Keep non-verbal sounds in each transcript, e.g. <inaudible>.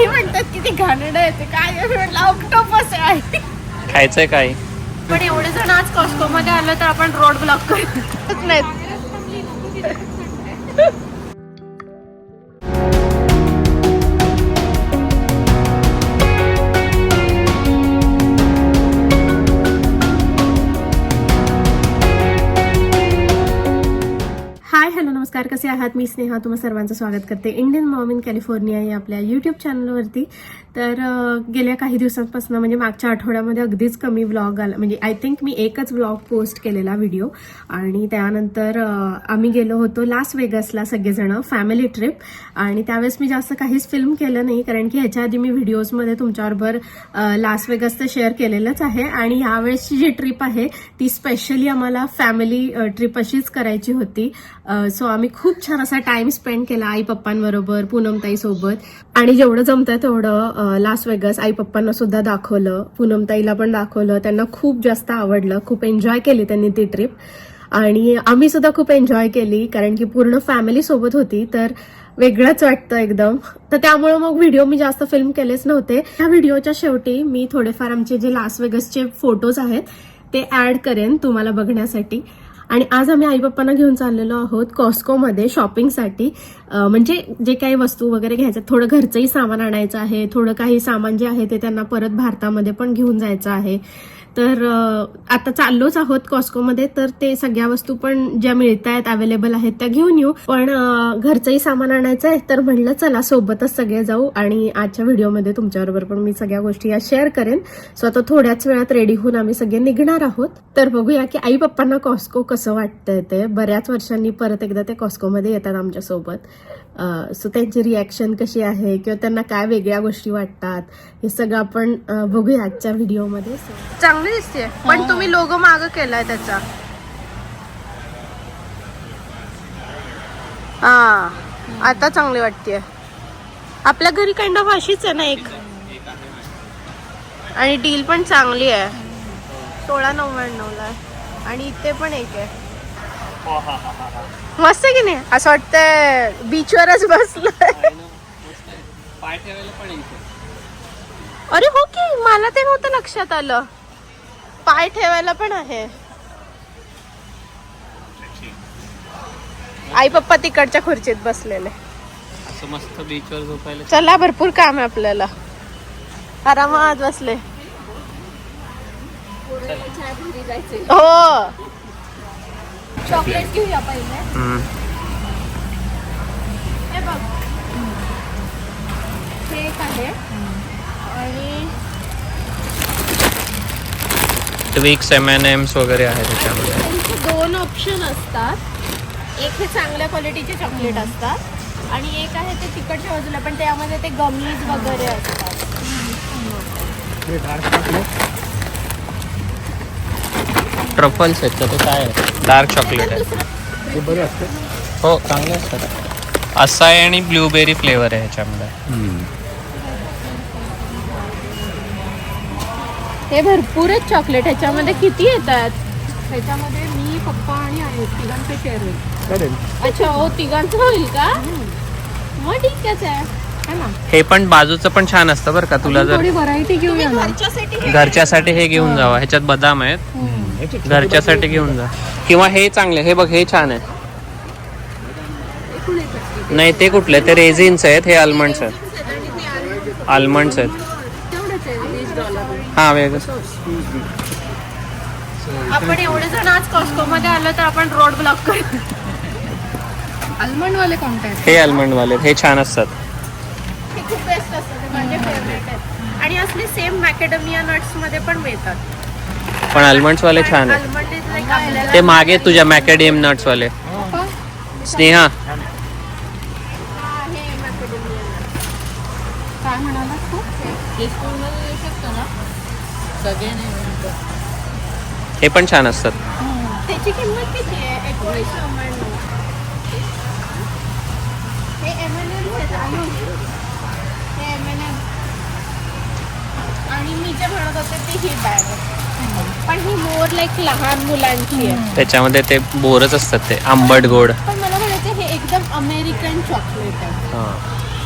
आई म्हणतात की ते घाणेरडं आहे ते काय म्हटलं ऑक्टोपस आहे. खायचंय काय? पण एवढे जण आज कॉस्को मध्ये आलो तर आपण रोड ब्लॉक करतच नाहीत. नमस्कार कसे आहात? मी स्नेहा तुम्हा सर्वांचं स्वागत करते. इंडियन मॉम इन कॅलिफोर्निया या आपल्या यूट्यूब चॅनलवरती तर गेल्या काही दिवसांपासून म्हणजे मागच्या आठवड्यामध्ये अगदीच कमी व्लॉग आला म्हणजे आय थिंक मी एकच व्लॉग पोस्ट केलेला व्हिडिओ आणि त्यानंतर आम्ही गेलो होतो लास्ट वेगसला सगळेजणं फॅमिली ट्रिप आणि त्यावेळेस मी जास्त काहीच फिल्म केलं नाही कारण की ह्याच्या आधी मी व्हिडिओजमध्ये तुमच्याबरोबर लास्ट वेगस तर शेअर केलेलंच आहे. आणि यावेळेसची जी ट्रिप आहे ती स्पेशली आम्हाला फॅमिली ट्रिप अशीच करायची होती. सो आम्ही खूप छान असा टाइम स्पेंड केला आई पप्पांबरोबर पूनमताई सोबत आणि जेवढं जमतंय तेवढं लास्ट वेगस आई पप्पांना सुद्धा दाखवलं. पूनमताईला पण दाखवलं. त्यांना खूप जास्त आवडलं. खूप एन्जॉय केली त्यांनी ती ट्रिप आणि आम्ही सुद्धा खूप एन्जॉय केली कारण की पूर्ण फॅमिली सोबत होती तर वेगळंच वाटतं एकदम. तर त्यामुळे मग व्हिडिओ मी जास्त फिल्म केलेच नव्हते. ह्या व्हिडिओच्या शेवटी मी थोडेफार आमचे जे लास वेगसचे फोटोज आहेत ते ऍड करेन तुम्हाला बघण्यासाठी. आणि आज आम्ही आई पप्पांना घेऊन चाललेलो आहोत कॉस्कोमध्ये शॉपिंगसाठी म्हणजे जे काही वस्तू वगैरे घ्यायचं थोडं घरचंही सामान आणायचं आहे थोडं काही सामान जे आहे ते त्यांना परत भारतामध्ये पण घेऊन जायचं आहे. तर आता चाललोच आहोत कॉस्कोमध्ये तर ते सगळ्या वस्तू पण ज्या मिळत आहेत अवेलेबल आहेत त्या घेऊन येऊ. पण घरचंही सामान आणायचं आहे तर म्हणलं चला सोबतच सगळे जाऊ आणि आजच्या व्हिडिओमध्ये तुमच्याबरोबर पण मी सगळ्या गोष्टी या शेअर करेन. सो आता थोड्याच वेळात रेडी होऊन आम्ही सगळे निघणार आहोत. तर बघूया की आई पप्पांना कॉस्को कसं वाटतंय ते. बऱ्याच वर्षांनी परत एकदा ते कॉस्कोमध्ये येतात आमच्यासोबत. सो त्यांची रिॲक्शन कशी आहे किंवा त्यांना काय वेगळ्या गोष्टी वाटतात हे सगळं आपण बघूया आजच्या व्हिडिओमध्ये. चांगली दिसते पण तुम्ही लोगो माग केलाय त्याचा. हा. आता चांगली वाटते आपल्या घरी काइंड ऑफ अशीच आहे ना एक. आणि डील पण चांगली आहे. सोळा नव्याण्णवला आणि इथे पण एक आहे. मस्त आहे की नाही? असं वाटतंय बीचवरच बसलोय. पाय ठेवायला पण अरे हो की मला ते नव्हतं लक्षात आलं. पाय ठेवायला पण आहे. आई पप्पा तिकडच्या खुर्चीत बसलेले. असं मस्त बीचवर झोपायला चला भरपूर काम आहे आपल्याला. आरामात बसले. हो. चॉकलेट घेऊया पहिले. हे बघ. हे एक आहे. आणि ट्विक्स एम एन एम्स वगैरे आहे त्याच्यामध्ये. त्यांचे दोन ऑप्शन असतात. एक हे चांगल्या क्वालिटीचे चॉकलेट असतात. आणि एक आहे ते तिकडच्या बाजूला पण त्यामध्ये ते गमीज वगैरे असतात. ट्रफल्स आहेत का? ते काय आहे? डार्क चॉकलेट आहे. हो चांगले असतात. असा आहे आणि ब्लूबेरी फ्लेवर आहे ह्याच्यामध्ये. हे भरपूरच चॉकलेट ह्याच्यामध्ये किती येतात? ह्याच्यामध्ये मी पप्पा आणि आहे तिघांचे शेअर होईल. अच्छा हो तिघांचं होईल का? मग ठीकच आहे. है ना? हे पण बाजूचं पण छान असतं बरं का तुला जर थोडी व्हरायटी घेऊया घरच्यासाठी घरच्यासाठी हे घेऊन जावा. ह्याच्यात बदाम आहेत. घरच्यासाठी घेऊन जा. किंवा हे चांगले हे बघ हे छान आहे. नाही ते कुठले? ते रेझिन्स आहेत हे आल्मंड्स आहेत. आल्मंड्स आहेत. हा वेगळं. आपण एवढे जण आज कॉस्को मध्ये आलो तर आपण रोड ब्लॉक करतो आल्मंड वाले कोणते हे आल्मंड वाले हे छान असतात. हे खूप बेस्ट असतं ते माझे फेवरेट आहेत. आणि असले सेम मॅकेडमिया नट्समध्ये पण मिळतात. पण आल्मंड्स वाले छान आहे ते मागे तुझ्या मॅकेडियम नट्स वाले स्नेहा. हे पण छान असतात. M&M M&M. आणि मी जे म्हणत होते ते ही बॅग पण ही मोर लाईक लहान मुलांची आहे. त्याच्यामध्ये ते बोरच असतात ते आंबट गोड. पण मला म्हणायचं हे एकदम अमेरिकन चॉकलेट आहे. हा.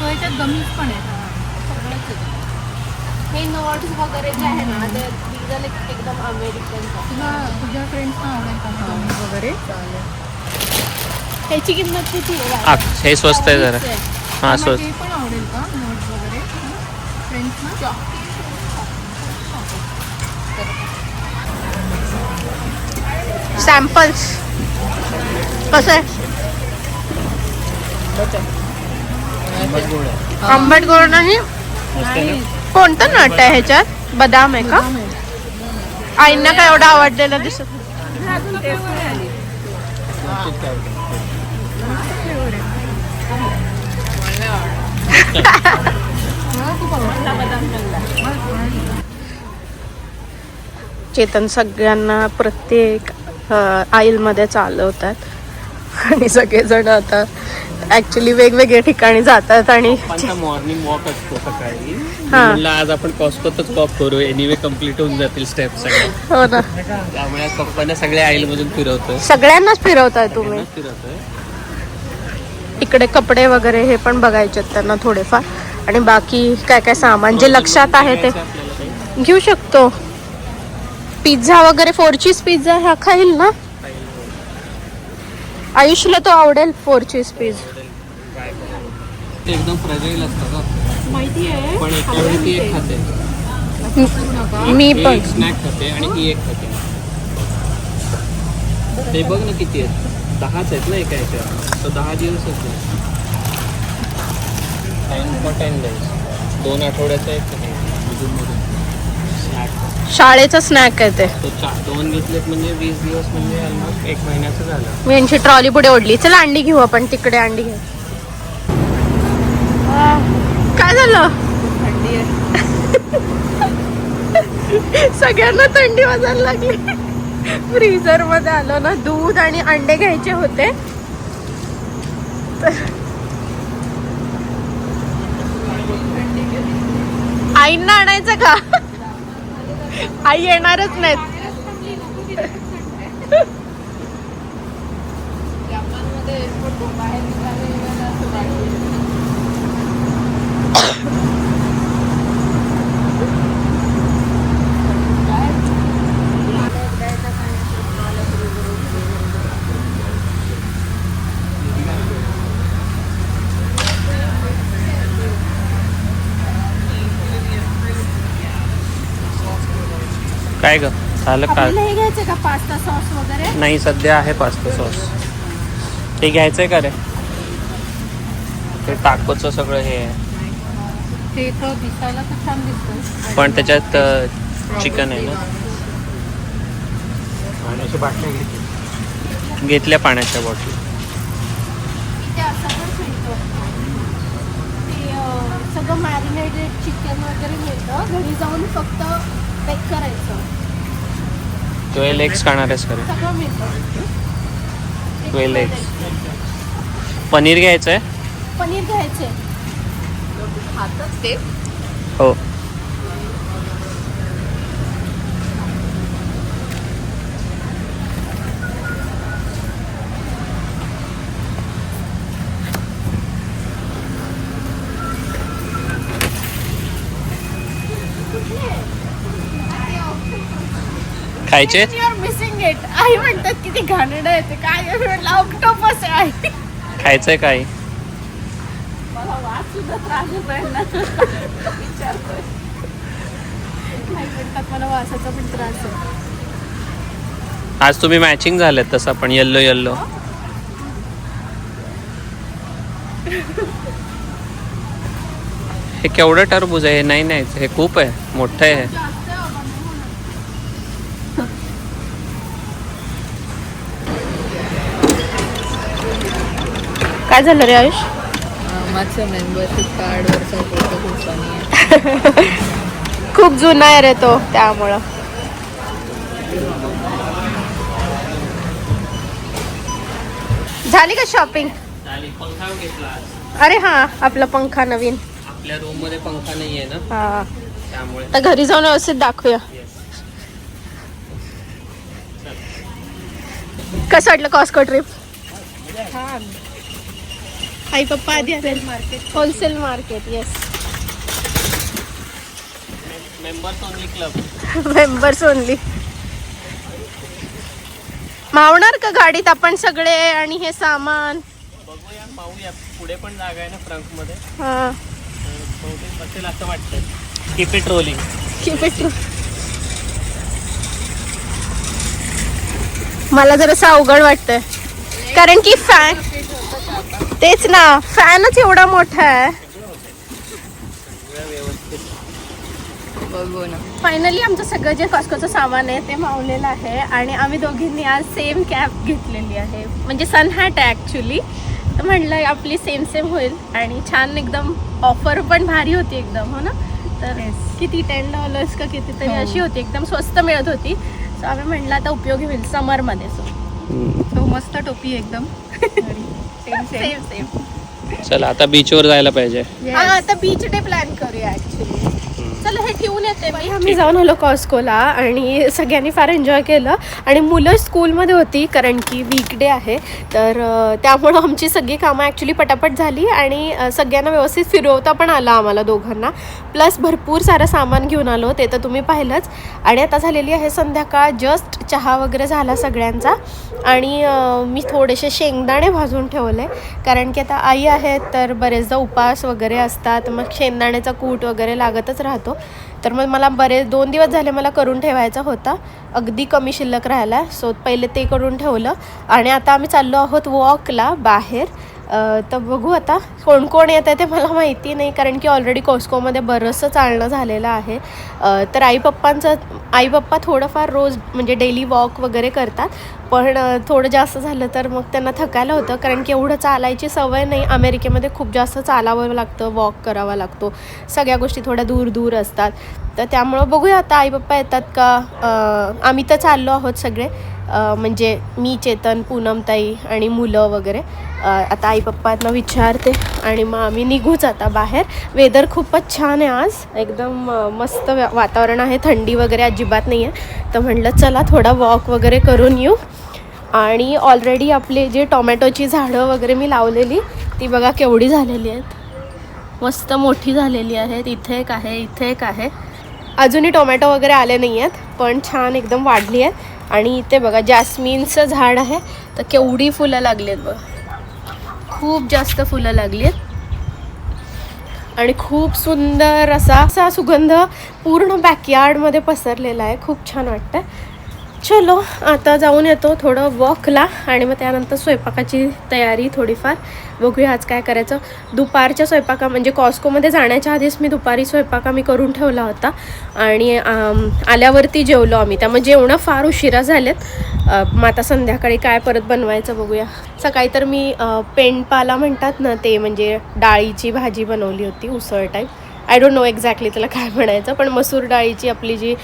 तो ह्याच्यात गमीज पण आहे. नाईन वॉट्स वगैरे जे आहे ना ते एकदम अमेरिकन तुला तुझ्या फ्रेंड्सना आवडेल का वगैरे? त्याची किंमत किती आहे? आ, हे स्वस्त आहे जरा. हां स्वस्त. ते पण आवडेल का नोट्स वगैरे? फ्रेंड्सना सॅम्पल्स कसं आहे? आंबट गोड नाही? कोणतं नट आहे ह्याच्यात? बदाम आहे का? आईंना काय एवढं आवडलेलं दिसत चेतन सगळ्यांना प्रत्येक आईलमध्ये चालवतात. आणि सगळेजण आता ऍक्च्युली वेगवेगळ्या ठिकाणी जातात आणि मॉर्निंग वॉक असतो सकाळी. हा. म्हणलं आज आपण कॉस्कोतच वॉक करू. एनिवे कंप्लीट होऊन जातील स्टेप सगळे. हो ना. त्यामुळे पप्पांना सगळ्या आईल मधून फिरवतोय. सगळ्यांनाच फिरवताय तुम्ही? इकडे कपडे वगैरे हे पण बघायचे त्यांना थोडेफार. आणि बाकी काय काय सामान जे लक्षात आहे ते घेऊ शकतो. पिझ्झा वगैरे फोर चीज पिझ्झा हा खाईल ना? आयुषला तो आवडेल फोर चीज पिझ्झा ते एकदम फ्रजाईल असतं का माहिती आहे? पण एकावेळी ती एक खाते. मी ही पण. एक स्नॅक खाते आणि ही एक खाते. ते बघ ना किती आहेत. दहाच आहेत ना एका ह्याच्यात तर दहा दिवसच टेन फॉर टेन डेज दोन आठवड्याचा एक स्नॅक शाळेचा स्नॅक आहे ते. तो चार दोन घेतलेत म्हणजे वीस दिवस म्हणजे ऑलमोस्ट एक महिन्याचं झालं. मी यांची ट्रॉली पुढे ओढली. चला अंडी घेऊ आपण. तिकडे अंडी घेऊ काय झालं? <laughs> सगळ्यांना थंडी वाजायला लागली. फ्रीझरमध्ये आलो ना दूध आणि अंडे घ्यायचे होते. तर- आईंना आणायचं का? आई येणारच नाहीत. बाहेर काय ग? झालं का? आपल्याला हे घ्यायचं का पास्ता सॉस वगैरे? नाही सध्या आहे पास्ता सॉस. ते घ्यायचंय का रे? ते टाकोचं सगळं हे आहे. ते तर दिसायला तर छान दिसतं पण त्याच्यात चिकन आहे ना? घेतल्या पाण्याच्या बॉटल इथे असं पण मिळतं. ते अं, सगळं मॅरिनेटेड चिकन वगैरे मिळतं. घरी जाऊन फक्त बेक करायचं. ट्वेल्व एग्स खाणार आहेस का रे सगळं मिळतं ट्वेल्व एग्स पनीर घ्यायचं आहे? पनीर घ्यायचे ते हो. खायचे? मिसिंग इट आई म्हणतात किती घाणेरडं काय आहे? म्हटलं ऑक्टोपस आहे. आई खायचंय काय मला वास सुद्धा त्रास होत आहे ना. विचारतोय. नाही म्हणतात मला वासाचा पण त्रास आहे. आज तुम्ही मॅचिंग झालेत तसं पण येल्लो येल्लो. हे. केवढं टरबूज आहे? हे नाही नाही हे खूप आहे. मोठं आहे. काय झालं रे आयुष? माझं मेंबरशिप कार्डवरचा फोटो खूप funny आहे. <laughs> खूप जुना आहे रे तो त्यामुळं. झाली का शॉपिंग पंखा घेतला आज. अरे हा आपला पंखा नवीन. आपल्या रूममध्ये पंखा नाहीये ना? हा. त्यामुळे. आता घरी जाऊन व्यवस्थित दाखवूया. कसं वाटलं कॉस्को ट्रिप आई पप्पा आधी market wholesale market yes members only club members only मावणार का गाडीत आपण सगळे आणि हे सामान? बघूया पाहूया पुढे पण जागा आहे ना फ्रंटमध्ये. हा. बसेल असं वाटतं keep it rolling Keep it true. मला जरासं अवघड वाटतंय. कारण की फॅन तेच ना. फॅनच एवढा मोठा आहे. बघू ना. फायनली आमचं सगळं जे कॉस्कोचं सामान आहे ते मावलेलं आहे आणि आम्ही दोघींनी आज सेम कॅब घेतलेली आहे. म्हणजे सन हॅट आहे ॲक्च्युली तर म्हणलं आपली सेम सेम होईल आणि छान एकदम ऑफर पण भारी होती एकदम हो ना? तर किती टेन डॉलर्स का कितीतरी हो. अशी होती एकदम स्वस्त मिळत होती. सो आम्ही म्हणलं आता उपयोगी होईल समरमध्ये सो तो मस्त टोपी एकदम. <laughs> सेम सेम सेम चला आता बीचवर जायला पाहिजे. हा आता बीच डे प्लॅन करूया ऍक्च्युली चला हे ठेवून येते मी. आम्ही जाऊन आलो कॉस्कोला आणि सगळ्यांनी फार एन्जॉय केलं. आणि मुलं स्कूलमध्ये होती कारण की वीकडे आहे. तर त्यामुळं आमची सगळी कामं ॲक्च्युली पटापट झाली आणि सगळ्यांना व्यवस्थित फिरवता पण आलं आम्हाला दोघांना. प्लस भरपूर सारं सामान घेऊन आलो ते तर तुम्ही पाहिलंच. आणि आता झालेली आहे संध्याकाळ जस्ट चहा वगैरे झाला सगळ्यांचा. आणि मी थोडेसे शेंगदाणे भाजून ठेवले. कारण की आता आई आहेत तर बरेचदा उपास वगैरे असतात. मग शेंगदाण्याचा कूट वगैरे लागतच राहतो. तर मग मला बरेच दोन दिवस झाले मला करून ठेवायचा होता. अगदी कमी शिल्लक राहिला सो पहिले ते करून ठेवलं. आणि आता आम्ही चाललो आहोत वॉकला बाहेर. तर बघू आता कोण कोण येत आहे ते मला माहिती नाही कारण की ऑलरेडी कॉस्कोमध्ये बरंचसं चालणं झालेलं आहे. तर आई पप्पांचं आई पप्पा थोडंफार रोज म्हणजे डेली वॉक वगैरे करतात. पण थोडं जास्त झालं तर मग त्यांना थकायला होतं. कारण की एवढं चालायची सवय नाही. अमेरिकेमध्ये खूप जास्त चालावं लागतं वॉक करावा लागतो. सगळ्या गोष्टी थोड्या दूर दूर असतात. तर त्यामुळं बघूया आता आई पप्पा येतात का? आम्ही तर चाललो आहोत सगळे. म्हणजे मी चेतन पूनमताई आणि मुलं वगैरे. आता आई पप्पांना विचारते आणि मग आम्ही निघूच आता बाहेर. वेदर खूपच छान आहे आज. एकदम मस्त वातावरण आहे. थंडी वगैरे अजिबात नाही आहे तर म्हटलं चला थोडा वॉक वगैरे करून येऊ. आणि ऑलरेडी आपले जे टोमॅटोची झाडं वगैरे मी लावलेली ती बघा केवढी झालेली आहेत. मस्त मोठी झालेली आहेत. इथे एक आहे इथे एक आहे. अजूनही टोमॅटो वगैरे आले नाही आहेत पण छान एकदम वाढली आहेत. आणि इथे बघा जॅस्मिनचं झाड आहे. तर केवढी फुलं लागली आहेत बघ. खूप जास्त फुलं लागली आहेत. आणि खूप सुंदर असा असा सुगंध पूर्ण बॅकयार्डमध्ये पसरलेला आहे. खूप छान वाटतं चलो आता जाऊन येतो थोडं वॉकला आणि मग त्यानंतर स्वयंपाकाची तयारी थोडीफार. बघूया आज काय करायचं. दुपारच्या स्वयंपाका म्हणजे कॉस्कोमध्ये जाण्याच्या आधीच मी दुपारी स्वयंपाक आम्ही करून ठेवला होता. आणि आल्यावरती जेवलो आम्ही. त्यामुळे जेवणं फार उशिरा झालेत. मग आता संध्याकाळी काय परत बनवायचं बघूया. सकाळी तर मी पेंडपाला म्हणतात ना ते म्हणजे डाळीची भाजी बनवली होती उसळ type I don't know exactly त्याला काय म्हणायचं पण मसूर डाळीची आपली जी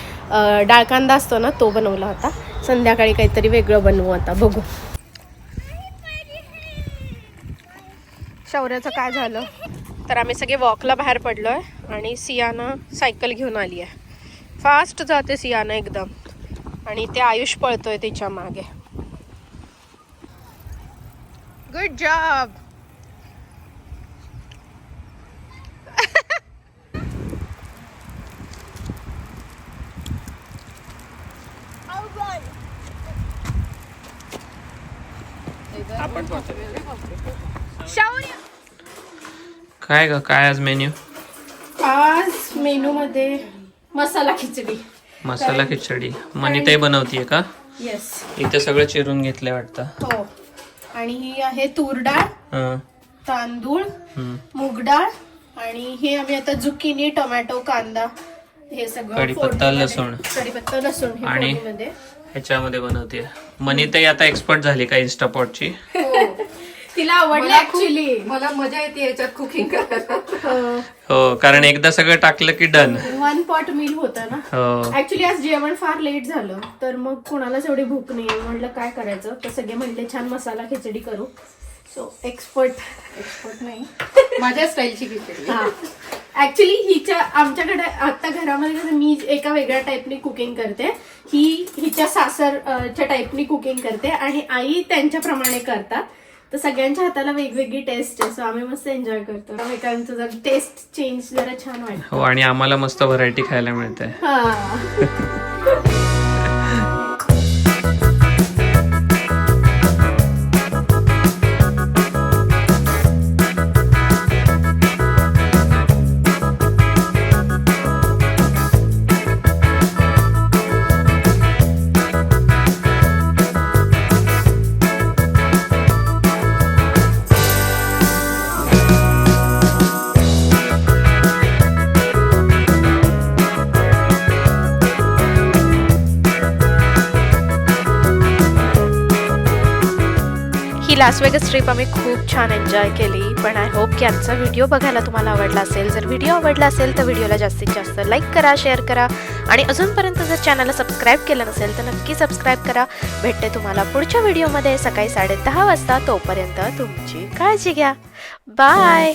डाळ कांदा असतो ना तो बनवला होता. संध्याकाळी काहीतरी वेगळं बनवू आता बघू. शौर्याचं काय झालं? तर आम्ही सगळे वॉकला बाहेर पडलो आहे आणि सियाना सायकल घेऊन आली आहे फास्ट जाते सियाना एकदम. आणि ते आयुष पळतोय तिच्यामागे. गुड जॉब काय ग काय आज मेन्यू आज मेनू मध्ये मसाला खिचडी मसाला खिचडी मनीताई बनवतीये का येस इथे सगळं चिरून घेतलंय वाटतं हो आणि ही आहे तूर डाळ हं, तांदूळ हं. मूग डाळ आणि हे आम्ही आता जुकिनी टोमॅटो कांदा हे सगळं कढीपत्ता, फोडणीमध्ये- लसूण. कढीपत्ता लसूण हे आणि? फोडणीमध्ये. ह्याच्यामध्ये बनवते. मनीताई आता एक्सपर्ट झाली का इन्स्टापॉटची <laughs> तिला आवडलं ऍक्च्युली मला मजा येते याच्यात कुकिंग करायला. हो. कारण एकदा सगळं टाकलं की डन वन पॉट मील होता ना? हो. ऍक्च्युली आज जेवण फार लेट झालं. तर मग कोणालाच एवढी भूक नाही. म्हटलं काय करायचं? तर सगळे म्हणले छान मसाला खिचडी करू. सो एक्सपर्ट एक्सपर्ट नाही. <laughs> माझ्या स्टाईलची खिचडी. हा. ऍक्च्युली हिच्या आमच्याकडे आता घरामध्ये कसं मी एका वेगळ्या टाईपने कुकिंग करते. ही हिच्या सासर अ, च्या टाईपनी कुकिंग करते आणि आई त्यांच्याप्रमाणे करतात. तर सगळ्यांच्या हाताला वेगवेगळी टेस्ट आहे. सो आम्ही मस्त एन्जॉय करतो. एकांचं जर टेस्ट चेंज जरा छान वाटतं. हो आणि आम्हाला मस्त व्हरायटी खायला मिळते हा. <laughs> लास वेगस ट्रिप आम्ही खूप छान एन्जॉय केली. पण आय होप की आजचा व्हिडिओ बघायला तुम्हाला आवडला असेल. जर व्हिडिओ आवडला असेल तर व्हिडिओला जास्तीत जास्त लाईक करा शेअर करा. आणि अजूनपर्यंत जर चॅनलला सबस्क्राईब केलं नसेल तर नक्की सबस्क्राईब करा. भेटते तुम्हाला पुढच्या व्हिडिओमध्ये सकाळी साडेदहा वाजता. तोपर्यंत तुमची काळजी घ्या. बाय